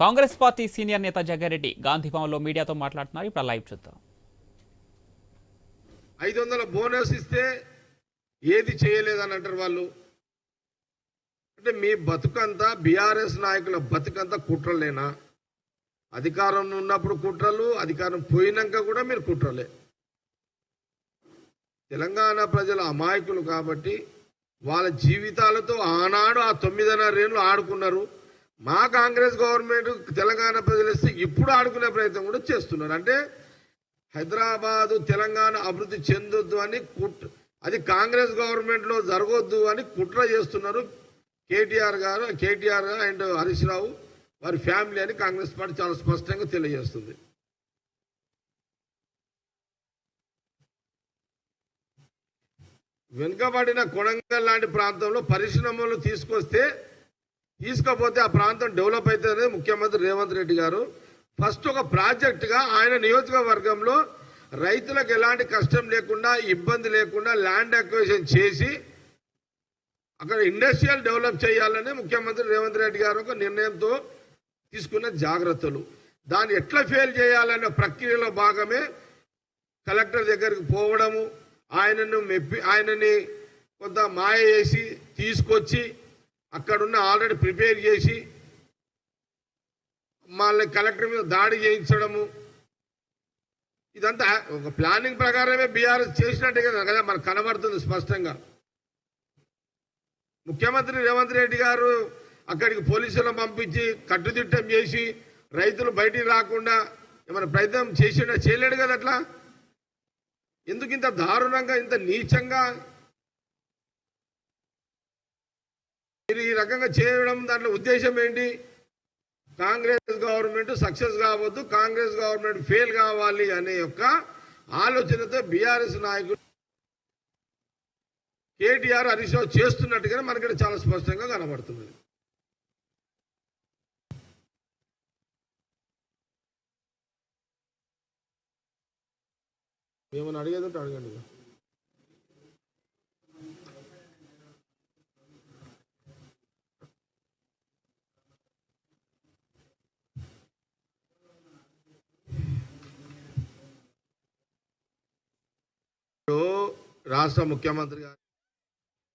Congress party senior నేత జగ్గారెడ్డి గాంధీభవన్లో మీడియాతో మాట్లాడుతున్నారు. ఇప్పుడు లైవ్ చూద్దాం. ఐదు వందల బోనస్ ఇస్తే ఏది చేయలేదని అంటారు వాళ్ళు? అంటే మీ బతుకంతా బీఆర్ఎస్ నాయకుల బతుకంతా కుట్రలేనా? అధికారం ఉన్నప్పుడు కుట్రలు అధికారం పోయినాక కూడా మీరు కుట్రలే. తెలంగాణ ప్రజల అమాయకులు కాబట్టి వాళ్ళ జీవితాలతో ఆనాడు ఆ తొమ్మిదిన్నర ఏళ్ళు ఆడుకున్నారు. మా కాంగ్రెస్ గవర్నమెంట్ తెలంగాణ ప్రజలు ఇస్తే ఇప్పుడు ఆడుకునే ప్రయత్నం కూడా చేస్తున్నారు. అంటే హైదరాబాదు తెలంగాణ అభివృద్ధి చెందొద్దు అని కుట్ర అది కాంగ్రెస్ గవర్నమెంట్లో జరగొద్దు అని కుట్ర చేస్తున్నారు కేటీఆర్ గారు కేటీఆర్ అండ్ హరీష్ రావు వారి ఫ్యామిలీ అని కాంగ్రెస్ పార్టీ చాలా స్పష్టంగా తెలియజేస్తుంది. వెనుకబడిన కొడంగల్ లాంటి ప్రాంతంలో పరిశ్రమలు తీసుకొస్తే తీసుకపోతే ఆ ప్రాంతం డెవలప్ అవుతుంది ముఖ్యమంత్రి రేవంత్ రెడ్డి గారు. ఫస్ట్ ఒక ప్రాజెక్టుగా ఆయన నియోజకవర్గంలో రైతులకు ఎలాంటి కష్టం లేకుండా ఇబ్బంది లేకుండా ల్యాండ్ అక్వేషన్ చేసి అక్కడ ఇండస్ట్రియల్ డెవలప్ చేయాలని ముఖ్యమంత్రి రేవంత్ రెడ్డి గారు ఒక నిర్ణయంతో తీసుకున్న జాగ్రత్తలు. దాన్ని ఎట్లా ఫెయిల్ చేయాలనే ప్రక్రియలో భాగమే కలెక్టర్ దగ్గరికి పోవడము ఆయనను మెప్పి ఆయనని కొంత మాయ చేసి తీసుకొచ్చి అక్కడున్న ఆల్రెడీ ప్రిపేర్ చేసి మళ్ళీ కలెక్టర్ మీద దాడి చేయించడము. ఇదంతా ఒక ప్లానింగ్ ప్రకారమే బీఆర్ఎస్ చేసినట్టే కదా కదా మనకు కనబడుతుంది స్పష్టంగా. ముఖ్యమంత్రి రేవంత్ రెడ్డి గారు అక్కడికి పోలీసులను పంపించి కట్టుదిట్టం చేసి రైతులు బయటికి రాకుండా ఏమైనా ప్రయత్నం చేసినా చేయలేడు కదా అట్లా? ఎందుకు ఇంత దారుణంగా ఇంత నీచంగా మీరు ఈ రకంగా చేయడం దాంట్లో ఉద్దేశం ఏంటి? కాంగ్రెస్ గవర్నమెంట్ సక్సెస్ కావద్దు కాంగ్రెస్ గవర్నమెంట్ ఫెయిల్ కావాలి అనే యొక్క ఆలోచనతో బీఆర్ఎస్ నాయకులు కేటీఆర్ హరీష్ రావు చేస్తున్నట్టుగానే మనకి చాలా స్పష్టంగా కనబడుతుంది ఏమైనా అడిగేది ఉంటే అడగండి ఇక. ఇప్పుడు రాష్ట్ర ముఖ్యమంత్రి గారు